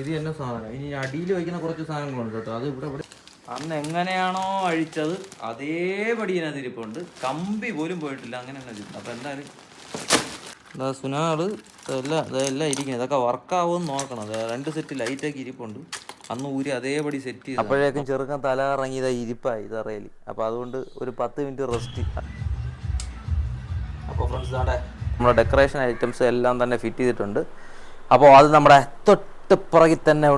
ഇത് തന്നെ സാധനം. ഇനി അടിയിൽ വയ്ക്കുന്ന കുറച്ച് സാധനങ്ങളുണ്ട് കേട്ടോ. അത് ഇവിടെ ഇവിടെ അന്ന് എങ്ങനെയാണോ അഴിച്ചത് അതേപടി ഇതിനകത്ത് ഇരിപ്പുണ്ട്. കമ്പി പോലും പോയിട്ടില്ല അങ്ങനെ തന്നെ ഇരിക്കുന്നു അപ്പൊ എന്തായാലും എന്താ സുനാൾ ഇതെല്ലാം ഇതെല്ലാം ഇരിക്കുന്നത്. ഇതൊക്കെ വർക്കാവുമെന്ന് നോക്കണം. ദേ രണ്ട് സെറ്റ് ലൈറ്റൊക്കെ ഇരിപ്പുണ്ട്. അന്ന് ഊരി അതേപടി സെറ്റ് ചെയ്ത് അപ്പോഴേക്കും ചെറുക്കൻ തല ഇറങ്ങി ഇതാ ഇരിപ്പായി ഇതറയിൽ അപ്പോൾ അതുകൊണ്ട് ഒരു പത്ത് മിനിറ്റ് റെസ്റ്റ് അപ്പോൾ ഫ്രണ്ട്സ് നമ്മുടെ ഡെക്കറേഷൻ ഐറ്റംസ് എല്ലാം തന്നെ ഫിറ്റ് ചെയ്തിട്ടുണ്ട്. അപ്പോൾ അത് നമ്മുടെ തൊട്ട് പുറകിൽ തന്നെ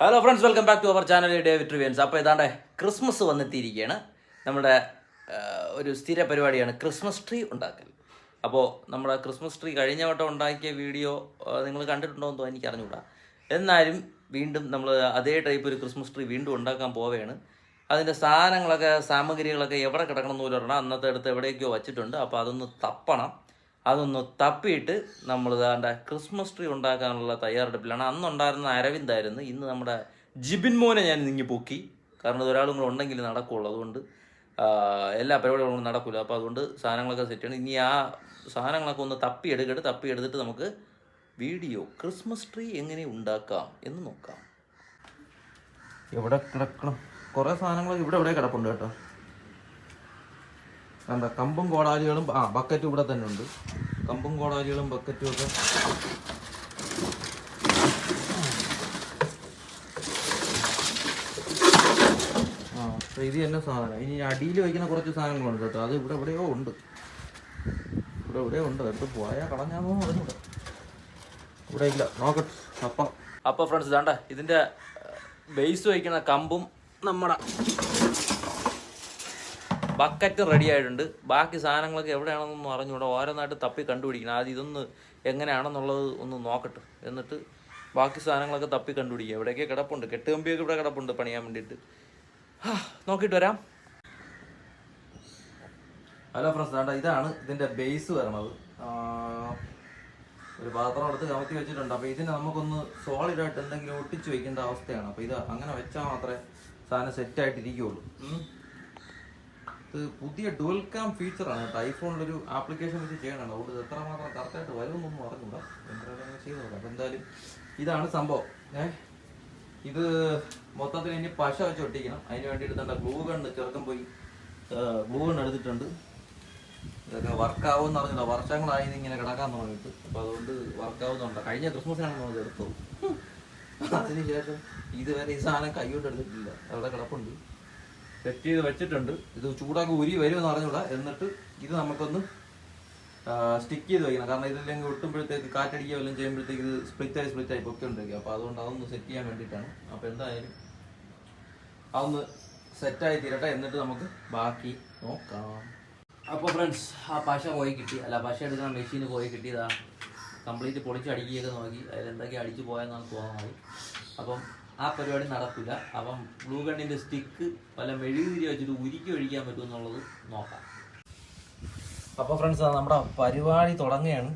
hello friends welcome back to our channel David Trivians അപ്പോൾ ഇതാണ്ട് ക്രിസ്മസ് വന്നെത്തിയിരിക്കുകയാണ്. നമ്മുടെ ഒരു സ്ഥിര പരിപാടിയാണ് ക്രിസ്മസ് ട്രീ ഉണ്ടാക്കൽ. അപ്പോൾ നമ്മുടെ ക്രിസ്മസ് ട്രീ കഴിഞ്ഞ വട്ടം ഉണ്ടാക്കിയ വീഡിയോ നിങ്ങൾ കണ്ടിട്ടുണ്ടോ എന്ന് എനിക്ക് അറിഞ്ഞുകൂടാ. എന്നാലും വീണ്ടും നമ്മൾ അതേ ടൈപ്പ് ഒരു ക്രിസ്മസ് ട്രീ വീണ്ടും ഉണ്ടാക്കാൻ പോവുകയാണ്. അതിന്റെ സാധനങ്ങളൊക്കെ സാമഗ്രികളൊക്കെ എവിടെ കിടക്കണം എന്ന് പറഞ്ഞാൽ അന്നത്തെ അടുത്ത് എവിടെയൊക്കെയോ വച്ചിട്ടുണ്ട്. അപ്പോൾ അതൊന്ന് തപ്പണം. അതൊന്ന് തപ്പിയിട്ട് നമ്മൾ ഇതാണ്ട ക്രിസ്മസ് ട്രീ ഉണ്ടാക്കാനുള്ള തയ്യാറെടുപ്പിലാണ്. അന്നുണ്ടായിരുന്ന അരവിന്ദായിരുന്നു ഇന്ന് നമ്മുടെ ജിബിൻ മോനെ ഞാൻ നിങ്ങി പൊക്കി. കാരണം ഒരാളും കൂടെ ഉണ്ടെങ്കിൽ നടക്കുള്ളൂ. അതുകൊണ്ട് എല്ലാ പരിപാടികളും നടക്കില്ല അപ്പോൾ അതുകൊണ്ട് സാധനങ്ങളൊക്കെ സെറ്റ് ചെയ്യണം. ഇനി ആ സാധനങ്ങളൊക്കെ ഒന്ന് തപ്പി എടുക്കട്ട് തപ്പി എടുത്തിട്ട് നമുക്ക് വീഡിയോ ക്രിസ്മസ് ട്രീ എങ്ങനെ ഉണ്ടാക്കാം എന്ന് നോക്കാം. എവിടെ കിടക്കണം? കുറേ സാധനങ്ങൾ ഇവിടെ ഇവിടെ കിടപ്പുണ്ട് കേട്ടോ. എന്താ കമ്പും കോടാലികളും ആ ബക്കറ്റും ഇവിടെ തന്നെ ഉണ്ട്. കമ്പും കോടാലികളും ബക്കറ്റും ഒക്കെ. ആ ഇത് തന്നെ സാധനം. ഇനി അടിയിൽ വയ്ക്കുന്ന കുറച്ച് സാധനങ്ങളുണ്ട് കേട്ടോ. അത് ഇവിടെ എവിടെയോ ഉണ്ട്. ഇവിടെ എവിടെയോ ഉണ്ട്. എന്ത് പോയാൽ കളഞ്ഞാമോ അറിഞ്ഞൂടാ. ഇവിടെ ഇല്ല നോക്കട്ടെ അപ്പം അപ്പോൾ ഫ്രണ്ട്സ് ഇതാണ്ട ഇതിന്റെ ബേസ് വയ്ക്കുന്ന കമ്പും നമ്മുടെ ബക്കറ്റ് റെഡി ആയിട്ടുണ്ട്. ബാക്കി സാധനങ്ങളൊക്കെ എവിടെയാണെന്നൊന്നും അറിഞ്ഞൂടെ ഓരോന്നായിട്ട് തപ്പി കണ്ടുപിടിക്കണം. ആദ്യം ഇതൊന്ന് എങ്ങനെയാണെന്നുള്ളത് ഒന്ന് നോക്കട്ടെ. എന്നിട്ട് ബാക്കി സാധനങ്ങളൊക്കെ തപ്പി കണ്ടുപിടിക്കുക. എവിടെയൊക്കെ കിടപ്പുണ്ട്. കെട്ടുകമ്പിയൊക്കെ ഇവിടെ കിടപ്പുണ്ട് പണിയാൻ വേണ്ടിയിട്ട്. നോക്കിയിട്ട് വരാം. ഹലോ ഫ്രണ്ട്സ് ഇതാണ് ഇതിന്റെ ബേസ് വരണത്. ഒരു പാത്രം എടുത്ത് കമത്തി വെച്ചിട്ടുണ്ട്. അപ്പൊ ഇതിന് നമുക്കൊന്ന് സോളിഡ് ആയിട്ട് എന്തെങ്കിലും ഒട്ടിച്ച് വെക്കേണ്ട അവസ്ഥയാണ്. അപ്പൊ ഇത് അങ്ങനെ വെച്ചാൽ മാത്രമേ സാധനം സെറ്റ് ആയിട്ട് ഇരിക്കുകയുള്ളൂ ഉം. ഇത് പുതിയ ഡുവൽ ഫീച്ചർ ആണ് കേട്ടോ. ഐഫോണിലൊരു ആപ്ലിക്കേഷൻ വെച്ച് ചെയ്യണം അതുകൊണ്ട് ഇത് എത്രമാത്രം കറക്റ്റായിട്ട് വരുമെന്നൊന്നും അറിഞ്ഞൂടാ എന്തായാലും ചെയ്ത് നോക്കാം. എന്തായാലും ഇതാണ് സംഭവം. ഏഹ് ഇത് മൊത്തത്തിൽ ഇനി പശ വെച്ച് ഒട്ടിക്കണം. അതിന് വേണ്ടിയിട്ട് തന്നെ ഗ്ലൂ കണ്ണ് ചെറുക്കം പോയി ഗ്ലൂ കണ്ണ് എടുത്തിട്ടുണ്ട്. ഇതൊക്കെ വർക്കാവും അറിഞ്ഞില്ല. വർഷങ്ങളായി ഇങ്ങനെ കിടക്കാൻ തുടങ്ങിയിട്ട്. അപ്പൊ അതുകൊണ്ട് വർക്കാവുന്നുണ്ട് കഴിഞ്ഞ ക്രിസ്മസിനാണ് നമ്മൾ എടുത്തത് അതിനുശേഷം ഇതുവരെ ഈ സാധനം കൈകൊണ്ട് എടുത്തിട്ടില്ല. അവിടെ കിടപ്പുണ്ട്. സെറ്റ് ചെയ്ത് വെച്ചിട്ടുണ്ട്. ഇത് ചൂടാക്കി ഉരി വരുമെന്ന് അറിഞ്ഞൂടാ. എന്നിട്ട് ഇത് നമുക്കൊന്ന് സ്റ്റിക്ക് ചെയ്ത് വെക്കണം. കാരണം ഇതില്ലെങ്കിൽ ഒട്ടുമ്പോഴത്തേക്ക് കാറ്റടിക്കുക എല്ലാം ചെയ്യുമ്പോഴത്തേക്ക് ഇത് സ്പ്ലിറ്റ് ആയി സ്പ്ലിറ്റ് ആയി പൊക്കൊണ്ടിരിക്കും അപ്പോൾ അതുകൊണ്ട് അതൊന്ന് സെറ്റ് ചെയ്യാൻ വേണ്ടിയിട്ടാണ്. അപ്പോൾ എന്തായാലും അതൊന്ന് സെറ്റായി തീരട്ടെ. എന്നിട്ട് നമുക്ക് ബാക്കി നോക്കാം. അപ്പോൾ ഫ്രണ്ട്സ് ആ പശ പോയി കിട്ടി. അല്ല പശ എടുക്കുന്ന മെഷീന് പോയി കിട്ടിയതാ. കംപ്ലീറ്റ് പൊളിച്ച് അടിക്കുകയൊക്കെ നോക്കി. അതിലെന്തൊക്കെ അടിച്ചു പോയെന്നാണ് തോന്നുന്നത് അപ്പം ആ പരിപാടി നടക്കില്ല. അപ്പം ബ്ലൂ ഗണ്ണിന്റെ സ്റ്റിക്ക് വല്ല മെഴുകുതിരി വെച്ചിട്ട് ഉരുക്കി ഒഴിക്കാൻ പറ്റുമെന്നുള്ളത് നോക്കാം. അപ്പോൾ ഫ്രണ്ട്സ് നമ്മുടെ പരിപാടി തുടങ്ങുകയാണ്.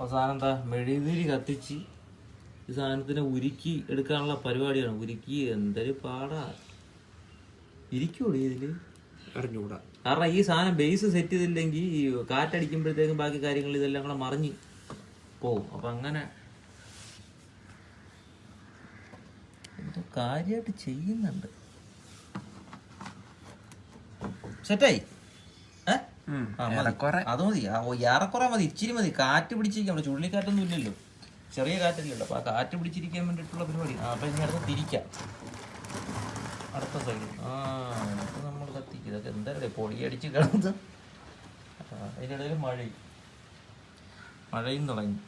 അവസാനം എന്താ മെഴുകുതിരി കത്തിച്ച് ഈ സാധനത്തിനെ ഉരുക്കി എടുക്കാനുള്ള പരിപാടിയാണ്. ഉരുക്കി എന്തൊരു പാടാ. ഇരിക്കൂടി ഇതിൽ അറിഞ്ഞുകൂടാ. കാരണം ഈ സാധനം ബേസ് സെറ്റ് ചെയ്തില്ലെങ്കിൽ ഈ കാറ്റടിക്കുമ്പോഴത്തേക്കും ബാക്കി കാര്യങ്ങൾ ഇതെല്ലാം കൂടെ മറിഞ്ഞ് പോവും അപ്പം അങ്ങനെ എന്തോ കാര്യമായിട്ട് ചെയ്യുന്നുണ്ട്. സെറ്റായി. അത് മതി. ഏറെക്കുറെ മതി. ഇച്ചിരി മതി. കാറ്റ് പിടിച്ചിരിക്കാൻ ഇവിടെ ചുഴലിക്കാറ്റൊന്നും ഇല്ലല്ലോ. ചെറിയ കാറ്റല്ലല്ലോ. അപ്പൊ ആ കാറ്റ് പിടിച്ചിരിക്കാൻ വേണ്ടിയിട്ടുള്ള പരിപാടി. അപ്പൊ ഇനി അടുത്ത് തിരിക്കാം. അടുത്ത സൈഡ് ആ ഇതൊക്കെ എന്താ പൊടിയടിച്ച് കിടന്ന്. അതിനിടയിൽ മഴയും. മഴയും തുടങ്ങി.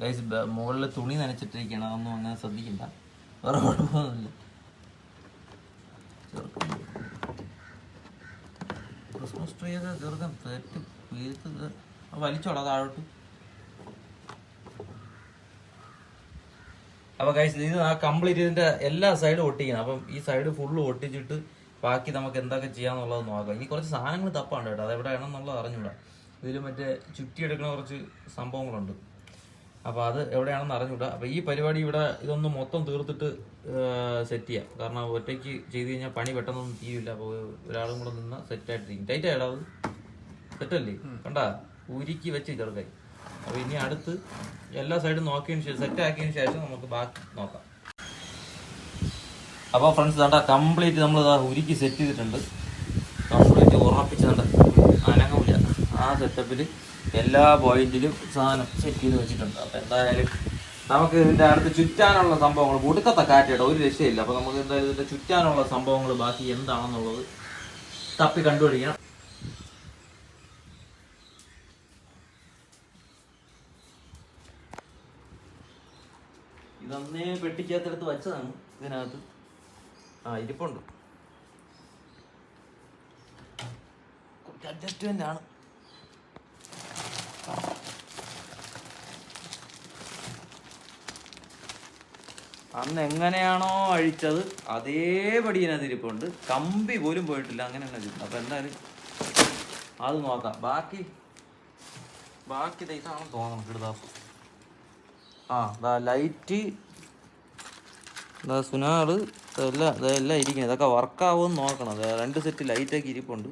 ഗൈസ് മുകളിൽ തുണി നനച്ചിട്ടിരിക്കണം അതൊന്നും അങ്ങനെ ശ്രദ്ധിക്കണ്ട. വേറെ കുഴപ്പമൊന്നുമില്ല. ക്രിസ്മസ് ട്രീ ഒക്കെ ചെറുക്കൻ തെറ്റ് വീഴ്ത്ത് വലിച്ചോടാ താഴോട്ട്. അപ്പൊ ഗൈസ് ഇത് ആ കംപ്ലീറ്റ് ഇതിന്റെ എല്ലാ സൈഡും ഒട്ടിക്കണം. അപ്പം ഈ സൈഡ് ഫുള്ള് ഒട്ടിച്ചിട്ട് ബാക്കി നമുക്ക് എന്തൊക്കെ ചെയ്യാന്നുള്ളത് നോക്കാം. ഇനി കുറച്ച് സാധനങ്ങൾ തപ്പാണ് കേട്ടോ. അത് എവിടെയാണെന്നുള്ളത് അറിഞ്ഞൂടാ. ഇതിൽ മറ്റേ ചുറ്റിയെടുക്കുന്ന കുറച്ച് സംഭവങ്ങളുണ്ട്. അപ്പോൾ അത് എവിടെയാണെന്ന് അറിഞ്ഞൂടാ. അപ്പോൾ ഈ പരിപാടി ഇവിടെ ഇതൊന്ന് മൊത്തം തീർത്തിട്ട് സെറ്റ് ചെയ്യാം. കാരണം ഒറ്റയ്ക്ക് ചെയ്ത് കഴിഞ്ഞാൽ പണി പെട്ടെന്നൊന്നും തീരില്ല. അപ്പോൾ ഒരാളും കൂടെ നിന്ന് സെറ്റായിട്ടിരിക്കും ടൈറ്റ് ആയിടാ അത്? സെറ്റല്ലേ കണ്ടാ? ഉരുക്കി വെച്ച് ചെറുക്കായി അപ്പോൾ ഇനി അടുത്ത് എല്ലാ സൈഡും നോക്കിയതിന് ശേഷം സെറ്റ് ആക്കിയതിന് ശേഷം നമുക്ക് ബാക്കി നോക്കാം. അപ്പോൾ ഫ്രണ്ട്സ് വേണ്ട കംപ്ലീറ്റ് നമ്മൾ ഉരുക്കി സെറ്റ് ചെയ്തിട്ടുണ്ട്. കംപ്ലീറ്റ് ഉറപ്പിച്ചുണ്ട് അനങ്ങമില്ല ആ സെറ്റപ്പിൽ എല്ലാ പോയിന്റിലും സാധനം സെറ്റ് ചെയ്ത് വെച്ചിട്ടുണ്ട്. അപ്പോൾ എന്തായാലും നമുക്ക് ഇതിന്റെ അടുത്ത് ചുറ്റാനുള്ള സംഭവങ്ങൾ ഒടുക്കത്തെ കാറ്റയുടെ ഒരു രക്ഷയില്ല. അപ്പോൾ നമുക്ക് എന്തായാലും ഇതിന്റെ ചുറ്റാനുള്ള സംഭവങ്ങൾ ബാക്കി എന്താണെന്നുള്ളത് തപ്പി കണ്ടുപിടിക്കണം. ഇതന്നേ പെട്ടിക്കകത്തെടുത്ത് വെച്ചതാണ് ഇതിനകത്ത്. ആ ഇരിപ്പുണ്ട്. കുറച്ച് അഡ്ജസ്റ്റ്മെന്റ് ആണ്. അന്ന് എങ്ങനെയാണോ അഴിച്ചത് അതേപടി ഇതിനകത്ത് ഇരിപ്പുണ്ട്. കമ്പി പോലും പോയിട്ടില്ല അങ്ങനെ തന്നെ. അപ്പൊ എന്തായാലും അത് നോക്കാം. ബാക്കി ബാക്കി ദേ ഇതാണ് തോന്നണം കിടുതാപ്പ് ആ ലൈറ്റ് സുനാറ് ഇതെല്ലാം ഇതെല്ലാം ഇരിക്കുന്നത്. ഇതൊക്കെ വർക്കാവുമെന്ന് നോക്കണം. രണ്ട് സെറ്റ് ലൈറ്റൊക്കെ ഇരിപ്പുണ്ട്.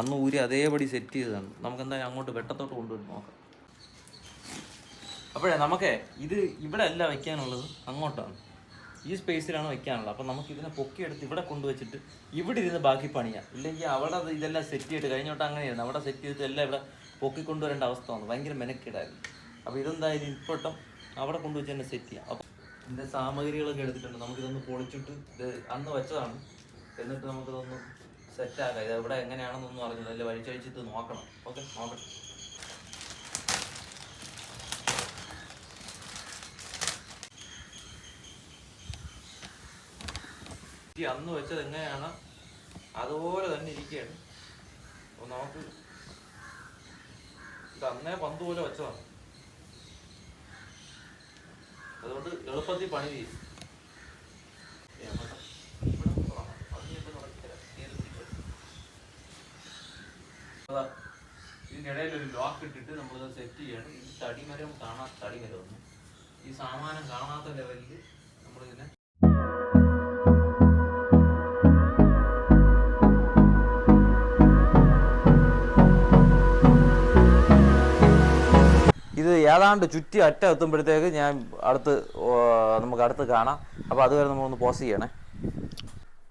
അന്ന് ഊരി അതേപടി സെറ്റ് ചെയ്തതാണ്. നമുക്ക് എന്തായാലും അങ്ങോട്ട് വെട്ടത്തോട്ട് കൊണ്ടുവന്ന് നോക്കാം. അപ്പോഴേ നമുക്കേ ഇത് ഇവിടെ അല്ല വെക്കാനുള്ളത്. അങ്ങോട്ടാണ്. ഈ സ്പേസിലാണ് വെക്കാനുള്ളത്. അപ്പം നമുക്ക് ഇതിനെ പൊക്കിയെടുത്ത് ഇവിടെ കൊണ്ടുവച്ചിട്ട് ഇവിടെ ഇരുന്ന് ബാക്കി പണിയാം. ഇല്ലെങ്കിൽ അവിടെ ഇതെല്ലാം സെറ്റ് ചെയ്തിട്ട് കഴിഞ്ഞോട്ട് അങ്ങനെയായിരുന്നു. അവിടെ സെറ്റ് ചെയ്തിട്ട് എല്ലാം ഇവിടെ പൊക്കിക്കൊണ്ടുവരേണ്ട അവസ്ഥ വന്നു. ഭയങ്കര മെനക്കേടായിരുന്നു. അപ്പോൾ ഇതെന്തായാലും ഇപ്പോട്ടും അവിടെ കൊണ്ടുവച്ച് തന്നെ സെറ്റ് ചെയ്യാം. അപ്പം ഇതിന്റെ സാമഗ്രികളൊക്കെ എടുത്തിട്ടുണ്ട്. നമുക്കിതൊന്ന് പൊളിച്ചിട്ട് ഇത് അന്ന് വെച്ചതാണ്. എന്നിട്ട് നമുക്കിതൊന്ന് സെറ്റാക്കാം ഇത് എവിടെ എങ്ങനെയാണെന്നൊന്നും അറിഞ്ഞില്ല. അല്ലെ വഴിച്ചഴിച്ചിട്ട് നോക്കണം. ഓക്കെ നോക്കട്ടെ. അന്ന് വെച്ചത് എങ്ങനെയാണ്? അതുപോലെ തന്നെ ഇരിക്കുകയാണ്. നമുക്ക് ഇത് അന്നേ പന്ത് പോലെ വെച്ചതാണ് അതുകൊണ്ട് എളുപ്പത്തിൽ പണി തീരും എവിടെ? ഇവിടെ തുടങ്ങാം. അത് ഞാൻ ഇപ്പൊ തുടങ്ങിത്തരാം. എളുപ്പത്തിൽ പണി ചെയ്യും ഇതിനിടയിൽ ഒരു ലോക്ക് ഇട്ടിട്ട് നമ്മൾ സെറ്റ് ചെയ്യണം ഈ തടിമരം കാണാത്ത തടിമരം ഒന്നും ഈ സാമാനം കാണാത്ത ലെവലിൽ നമ്മളിതിനെ ഏതാണ്ട് ചുറ്റി അറ്റ എത്തുമ്പോഴത്തേക്ക് ഞാൻ അടുത്ത് നമുക്ക് അടുത്ത് കാണാം. അപ്പോൾ അതുവരെ നമ്മളൊന്ന് പോസ് ചെയ്യണേ.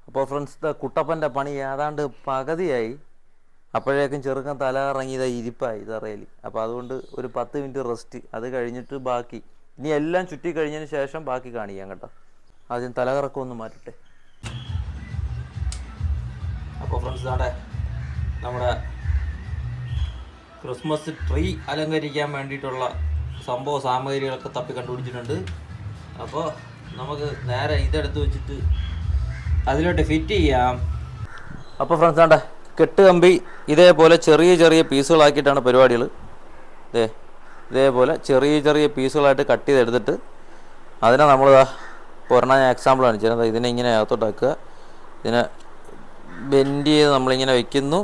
അപ്പോൾ ഫ്രണ്ട്സ് കുട്ടപ്പന്റെ പണി ഏതാണ്ട് പകുതിയായി. അപ്പോഴേക്കും ചെറുക്കൻ തല ഇറങ്ങി ഇതാ ഇരിപ്പായി തറയിൽ അപ്പോൾ അതുകൊണ്ട് ഒരു പത്ത് മിനിറ്റ് റെസ്റ്റ് അത് കഴിഞ്ഞിട്ട് ബാക്കി. ഇനി എല്ലാം ചുറ്റി കഴിഞ്ഞതിന് ശേഷം ബാക്കി കാണിക്കാം കേട്ടോ. ആദ്യം തലകറക്കം ഒന്ന് മാറ്റട്ടെ. അപ്പോൾ ഫ്രണ്ട്സ് ആടെ നമ്മുടെ ക്രിസ്മസ് ട്രീ അലങ്കരിക്കാൻ വേണ്ടിയിട്ടുള്ള സംഭവ സാമഗ്രികളൊക്കെ തപ്പി കണ്ടുപിടിച്ചിട്ടുണ്ട്. അപ്പോൾ നമുക്ക് നേരെ ഇതെടുത്ത് വെച്ചിട്ട് അതിലോട്ട് ഫിറ്റ് ചെയ്യാം. അപ്പോൾ ഫ്രണ്ട്സ് ആണ്ട കെട്ട് കമ്പി ഇതേപോലെ ചെറിയ ചെറിയ പീസുകളാക്കിയിട്ടാണ് പരിപാടികൾ ഇതേ ഇതേപോലെ ചെറിയ ചെറിയ പീസുകളായിട്ട് കട്ട് ചെയ്തെടുത്തിട്ട് അതിനെ നമ്മൾ ഒരെണ്ണം ഞാൻ എക്സാമ്പിൾ കാണിച്ചത് ഇതിനെ ഇങ്ങനെ അകത്തോട്ടാക്കുക ഇതിനെ ബെൻഡ് ചെയ്ത് നമ്മളിങ്ങനെ വെക്കുന്നു.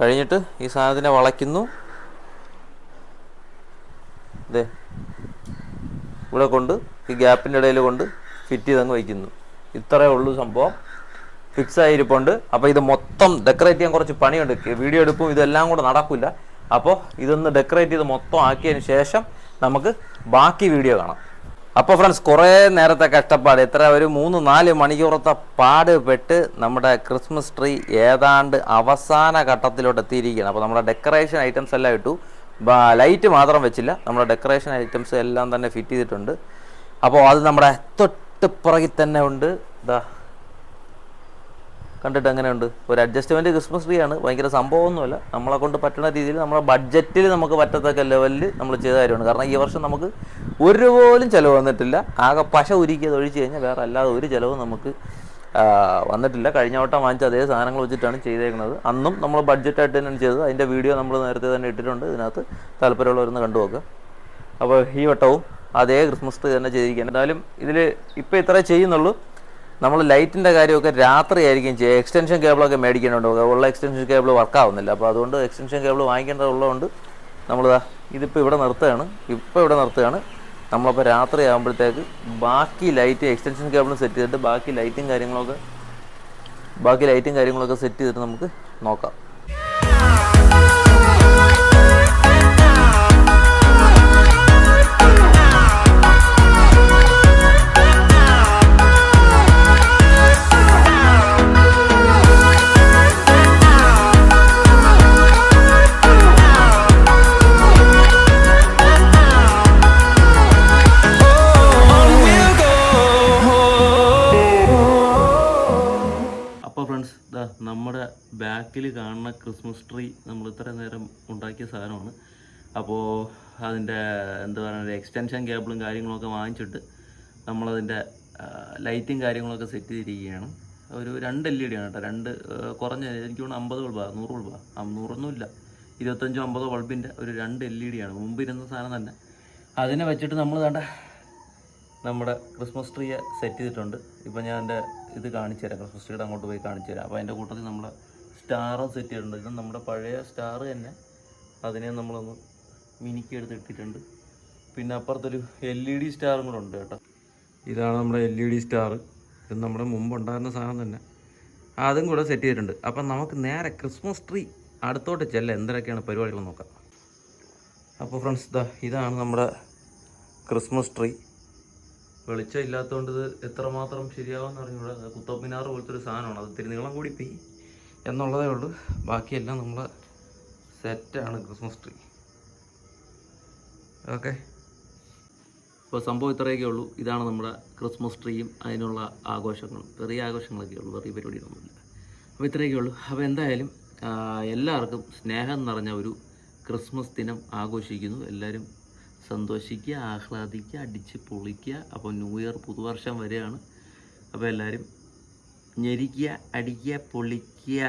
കഴിഞ്ഞിട്ട് ഈ സാധനത്തിനെ വളയ്ക്കുന്നു. ഇതേ ഇവിടെ കൊണ്ട് ഈ ഗ്യാപ്പിന്റെ ഇടയിൽ കൊണ്ട് ഫിറ്റ് ചെയ്തങ്ങ് വയ്ക്കുന്നു. ഇത്രയേ ഉള്ളൂ സംഭവം. ഫിക്സ് ആയിരിപ്പുണ്ട്. അപ്പോൾ ഇത് മൊത്തം ഡെക്കറേറ്റ് ചെയ്യാൻ കുറച്ച് പണിയുണ്ട്. വീഡിയോ എടുപ്പും ഇതെല്ലാം കൂടെ നടക്കില്ല അപ്പോൾ ഇതൊന്ന് ഡെക്കറേറ്റ് ചെയ്ത് മൊത്തം ആക്കിയതിന് ശേഷം നമുക്ക് ബാക്കി വീഡിയോ കാണാം. അപ്പോൾ ഫ്രണ്ട്സ് കുറേ നേരത്തെ കഷ്ടപ്പാട് എത്ര ഒരു മൂന്ന് നാല് മണിക്കൂറത്തെ പാട് പെട്ട് നമ്മുടെ ക്രിസ്മസ് ട്രീ ഏതാണ്ട് അവസാന ഘട്ടത്തിലോട്ട് എത്തിയിരിക്കുകയാണ്. അപ്പോൾ നമ്മുടെ ഡെക്കറേഷൻ ഐറ്റംസ് എല്ലാം ഇട്ടു. ലൈറ്റ് മാത്രം വെച്ചില്ല. നമ്മുടെ ഡെക്കറേഷൻ ഐറ്റംസ് എല്ലാം തന്നെ ഫിറ്റ് ചെയ്തിട്ടുണ്ട്. അപ്പോൾ അത് നമ്മുടെ തൊട്ട് പുറകിൽ തന്നെ ഉണ്ട്. ഇതാ കണ്ടിട്ട് എങ്ങനെയുണ്ട്? ഒരു അഡ്ജസ്റ്റ്മെന്റ് ക്രിസ്മസ് ട്രീ ആണ്. ഭയങ്കര സംഭവമൊന്നുമല്ല. നമ്മളെ കൊണ്ട് പറ്റുന്ന രീതിയിൽ നമ്മുടെ ബഡ്ജറ്റിൽ നമുക്ക് പറ്റത്തക്ക ലെവലിൽ നമ്മൾ ചെയ്ത കാര്യമാണ്. കാരണം ഈ വർഷം നമുക്ക് ഒരു പോലും ചിലവ് വന്നിട്ടില്ല. ആകെ പശ ഉരുക്കിയത് ഒഴിച്ച് കഴിഞ്ഞാൽ വേറെ അല്ലാതെ ഒരു ചിലവും നമുക്ക് വന്നിട്ടില്ല. കഴിഞ്ഞ വട്ടം വാങ്ങിച്ച അതേ സാധനങ്ങൾ വെച്ചിട്ടാണ് ചെയ്തേക്കുന്നത്. അന്നും നമ്മൾ ബഡ്ജറ്റായിട്ട് തന്നെയാണ് ചെയ്തത്. അതിന്റെ വീഡിയോ നമ്മൾ നേരത്തെ തന്നെ ഇട്ടിട്ടുണ്ട്. ഇതിനകത്ത് താല്പര്യമുള്ളവരൊന്ന് കണ്ടു അപ്പോൾ ഈ വട്ടവും അതേ ക്രിസ്മസ് ട്രീ തന്നെ ചെയ്തിരിക്കുകയാണ്. എന്തായാലും ഇതിൽ ഇപ്പോൾ ഇത്രേ ചെയ്യുന്നുള്ളൂ. നമ്മൾ ലൈറ്റിന്റെ കാര്യമൊക്കെ രാത്രി ആയിരിക്കും ചെയ്യുക എക്സ്റ്റൻഷൻ കേബിളൊക്കെ മേടിക്കാനുണ്ട് ഉള്ള എക്സ്റ്റൻഷൻ കേബിൾ വർക്കാവുന്നില്ല. അപ്പോൾ അതുകൊണ്ട് എക്സ്റ്റൻഷൻ കേബിൾ വാങ്ങിക്കേണ്ടതുള്ളതുകൊണ്ട് നമ്മളിതാ ഇതിപ്പോൾ ഇവിടെ നിർത്തുകയാണ്. ഇപ്പോൾ ഇവിടെ നിർത്തുകയാണ്. നമ്മളപ്പോൾ രാത്രി ആകുമ്പോഴത്തേക്ക് ബാക്കി ലൈറ്റ് എക്സ്റ്റൻഷൻ കേബിളും സെറ്റ് ചെയ്തിട്ട് ബാക്കി ലൈറ്റും കാര്യങ്ങളൊക്കെ ബാക്കി ലൈറ്റും കാര്യങ്ങളൊക്കെ സെറ്റ് ചെയ്തിട്ട് നമുക്ക് നോക്കാം. നമ്മുടെ ബാക്കിൽ കാണുന്ന ക്രിസ്മസ് ട്രീ നമ്മൾ ഇത്ര നേരം ഉണ്ടാക്കിയ സാധനമാണ്. അപ്പോൾ അതിന്റെ എന്താ പറയുക എക്സ്റ്റൻഷൻ കേബിളും കാര്യങ്ങളൊക്കെ വാങ്ങിച്ചിട്ട് നമ്മളതിന്റെ ലൈറ്റും കാര്യങ്ങളൊക്കെ സെറ്റ് ചെയ്തിരിക്കുകയാണ്. ഒരു രണ്ട് എൽ ഇ ഡി ആണ് കേട്ടോ. രണ്ട് കുറഞ്ഞ എനിക്ക് തോന്നുന്നു അമ്പത് ബൾബാ നൂറ് ബൾബാ ആ നൂറൊന്നുമില്ല ഇരുപത്തഞ്ചോ അമ്പതോ ബൾബിന്റെ ഒരു രണ്ട് എൽ ഇ ഡി ആണ്. മുമ്പ് ഇരുന്ന സാധനം തന്നെ. അതിനെ വെച്ചിട്ട് നമ്മൾ വേണ്ട നമ്മുടെ ക്രിസ്മസ് ട്രീയെ സെറ്റ് ചെയ്തിട്ടുണ്ട്. ഇപ്പം ഞാൻ എന്റെ ഇത് കാണിച്ചു തരാം. ക്രിസ്മസ് ട്രീയുടെ അങ്ങോട്ട് പോയി കാണിച്ചു തരാം. അപ്പോൾ അതിന്റെ കൂട്ടത്തിൽ നമ്മൾ സ്റ്റാറും സെറ്റ് ചെയ്തിട്ടുണ്ട്. ഇത് നമ്മുടെ പഴയ സ്റ്റാർ തന്നെ. അതിനെ നമ്മളൊന്ന് മിനിക്ക് എടുത്ത് ഇട്ടിട്ടുണ്ട്. പിന്നെ അപ്പുറത്തൊരു എൽ ഇ ഡി സ്റ്റാറും കൂടെ ഉണ്ട് കേട്ടോ. ഇതാണ് നമ്മുടെ എൽ ഇ ഡി സ്റ്റാർ ഇത് നമ്മുടെ മുമ്പ് ഉണ്ടായിരുന്ന സാധനം തന്നെ. അതും കൂടെ സെറ്റ് ചെയ്തിട്ടുണ്ട്. അപ്പം നമുക്ക് നേരെ ക്രിസ്മസ് ട്രീ അടുത്തോട്ട് ചെല്ല എന്തൊക്കെയാണ് പരിപാടികൾ നോക്കാം. അപ്പോൾ ഫ്രണ്ട്സ് ഇതാ ഇതാണ് നമ്മുടെ ക്രിസ്മസ് ട്രീ വെളിച്ചം ഇല്ലാത്തതുകൊണ്ട് ഇത് എത്രമാത്രം ശരിയാവുമെന്ന് അറിഞ്ഞൂടാ. കുത്തബ്മിനാർ കുത്തബ് മിനാർ പോലത്തെ ഒരു സാധനമാണ്. അത് ഇത്തിരി നീളം കൂടി പോയി എന്നുള്ളതേ ഉള്ളൂ. ബാക്കിയെല്ലാം നമ്മൾ സെറ്റാണ് ക്രിസ്മസ് ട്രീ ഓക്കെ അപ്പോൾ സംഭവം ഇത്രയൊക്കെ ഉള്ളൂ. ഇതാണ് നമ്മുടെ ക്രിസ്മസ് ട്രീയും അതിനുള്ള ആഘോഷങ്ങളും. ചെറിയ ആഘോഷങ്ങളൊക്കെ ഉള്ളൂ. ചെറിയ പരിപാടികളൊന്നുമില്ല അപ്പോൾ ഇത്രയൊക്കെ ഉള്ളൂ. അപ്പോൾ എന്തായാലും എല്ലാവർക്കും സ്നേഹം നിറഞ്ഞ ഒരു ക്രിസ്മസ് ദിനം ആഘോഷിക്കുന്നു. എല്ലാവരും സന്തോഷിക്കുക ആഹ്ലാദിക്കുക അടിച്ച് പൊളിക്കുക. അപ്പോൾ ന്യൂ ഇയർ പുതുവർഷം വരെയാണ്. അപ്പോൾ എല്ലാവരും ഞെരിക്കുക അടിക്കുക പൊളിക്കുക.